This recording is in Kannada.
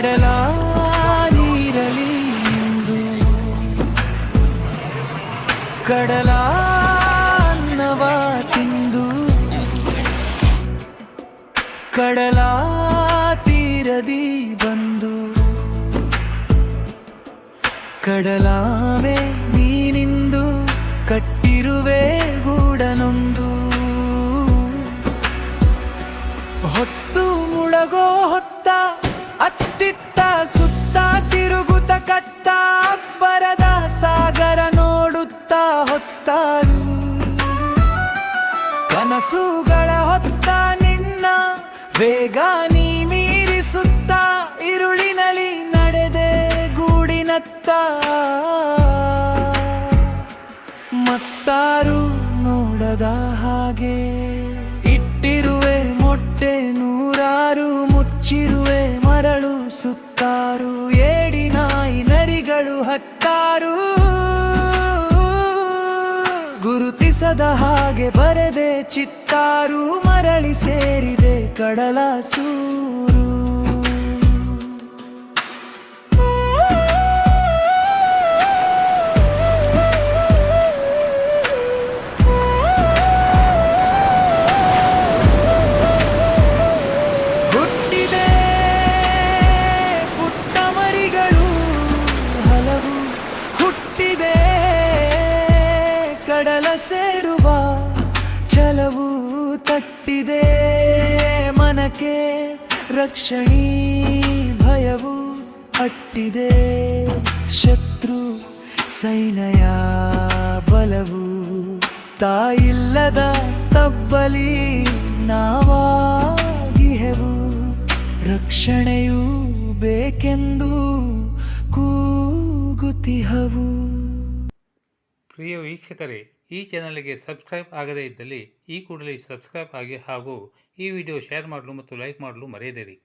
ಕಡಲ ನೀರಲಿ ಕಡಲ ಅನ್ನವ ತಿಂದು. ಕಡಲ ತೀರದಿ ಬಂದು. ಕಡಲಾವೆ ನೀನಿಂದು ಕಟ್ಟಿರುವೆ ಗೂಡನೊಂದು. ಹೊತ್ತು ಮುಳಗೋ ಹೊತ್ತ ಅತ್ತಿತ್ತ ಸುತ್ತ ತಿರುಗುತ್ತ, ಕಟ್ಟ ಅಬ್ಬರದ ಸಾಗರ ನೋಡುತ್ತ ಹೊತ್ತಾರು ಕನಸುಗಳ ಹೊತ್ತ ನಿನ್ನ, ವೇಗ ನೀ ಮೀರಿಸುತ್ತ ಇರುಳಿನಲ್ಲಿ ನಡೆದೆ ಗೂಡಿನತ್ತ. ಮತ್ತಾರು ನೋಡದ ಹಾಗೆ, ಇಟ್ಟಿರುವೆ ಮೊಟ್ಟೆ ನೂರಾರು ಮುಚ್ಚಿರುವೆ ನರಿಗಳು ಹತ್ತಾರು. ಗುರುತಿಸದ ಹಾಗೆ ಬರದೆ ಚಿತ್ತಾರು. ಮರಳಿ ಸೇರಿದೆ ಕಡಲ ಸೇರುವ ಛಲವು ತಟ್ಟಿದೆ ಮನಕ್ಕೆ ರಕ್ಷಣೀ ಭಯವು ಅಟ್ಟಿದೆ. ಶತ್ರು ಸೈನಯ ಬಲವು ತಾಯಿಲ್ಲದ ತಬ್ಬಲಿ ನಾವಾಗಿಹೆವು. ರಕ್ಷಣೆಯೂ ಬೇಕೆಂದು ಕೂಗುತಿಹವು ಪ್ರಿಯ ವೀಕ್ಷಕರೇ ಈ ಚಾನಲ್ಗೆ ಸಬ್ಸ್ಕ್ರೈಬ್ ಆಗದೇ ಇದ್ದಲ್ಲಿ ಈ ಕೂಡಲೇ ಸಬ್ಸ್ಕ್ರೈಬ್ ಆಗಿ ಹಾಗೂ ಈ ವಿಡಿಯೋ ಶೇರ್ ಮಾಡಲು ಮತ್ತು ಲೈಕ್ ಮಾಡಲು ಮರೆಯದಿರಿ.